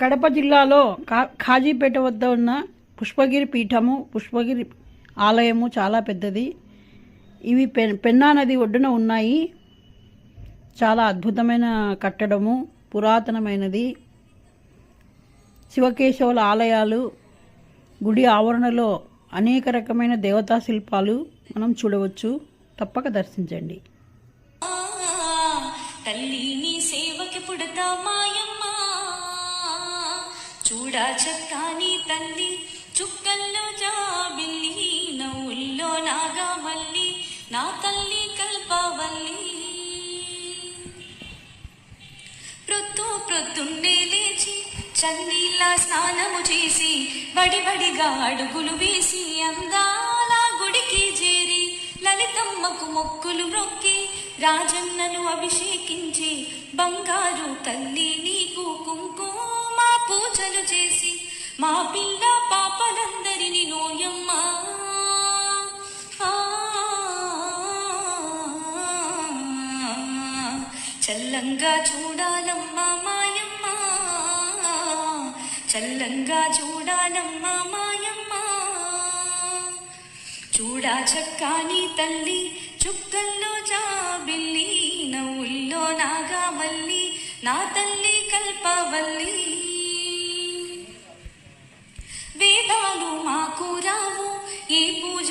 కడప జిల్లాలో కా ఖాజీపేట వద్ద ఉన్న పుష్పగిరి పీఠము పుష్పగిరి ఆలయము చాలా పెద్దది. ఇవి పె పెన్నా నది ఒడ్డున ఉన్నాయి. చాలా అద్భుతమైన కట్టడము పురాతనమైనది. శివకేశవుల ఆలయాలు గుడి ఆవరణలో అనేక రకమైన దేవతా శిల్పాలు మనం చూడవచ్చు. తప్పక దర్శించండి. తల్లిని సేవకి పుడతా మాయం చూడా చెత్తాని తల్లి చుక్కల్లో జాబిల్లి నవ్వుల్లో మళ్ళీ నా తల్లి కల్పవల్లి. ప్రొద్దు ప్రొద్దున్నే లేచి చన్నీళ్ళ స్నానము చేసి బడిబడిగా అడుగులు వేసి అందాల గుడికి చేరి లలితమ్మకు మొక్కులు మొక్కి రాజన్నను అభిషేకించి బంగారు తల్లి నీకు కుంకుమ మా పిల్ల పాపలందరిని నోయమ్మా. చల్లంగా చూడాలమ్మా మాయమ్మ. చల్లంగా చూడాలమ్మా మాయమ్మ. చూడా చక్కాని తల్లి చుక్కల్లో జాబిల్లి నవ్వుల్లో నాగా నాగామల్లి నా తల్లి కల్పవల్లి.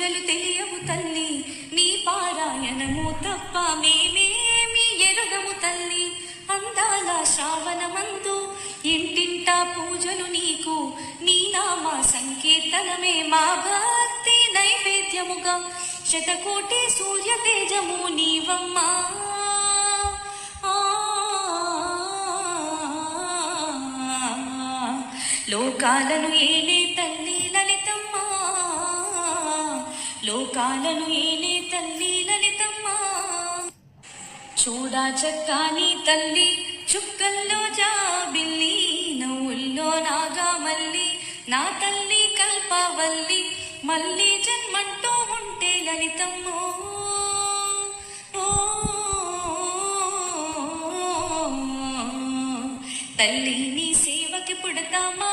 పూజలు తెలియవు తల్లి. నీ పారాయణము తప్ప మేమేమి ఎరుగము తల్లి. అందాల శ్రావణమందు ఇంటింటా పూజలు నీకు. నీ నామా సంకీర్తనమే మా భక్తి నైవేద్యముగా. శతకోటి సూర్య తేజము నీవమ్మా లోకాలను ఏలే తల్లి. లోకాలను ఏలే తల్లి లలితమ్మ. చూడా చక్కాని తల్లి చుక్కల్లో జాబిల్లి నవ్వుల్లో నాగామల్లి నా తల్లి కల్పవల్లి మళ్ళీ జన్మంటూ ఉంటే లలితమ్మో. ఓ తల్లి నీ సేవకి పుడతామా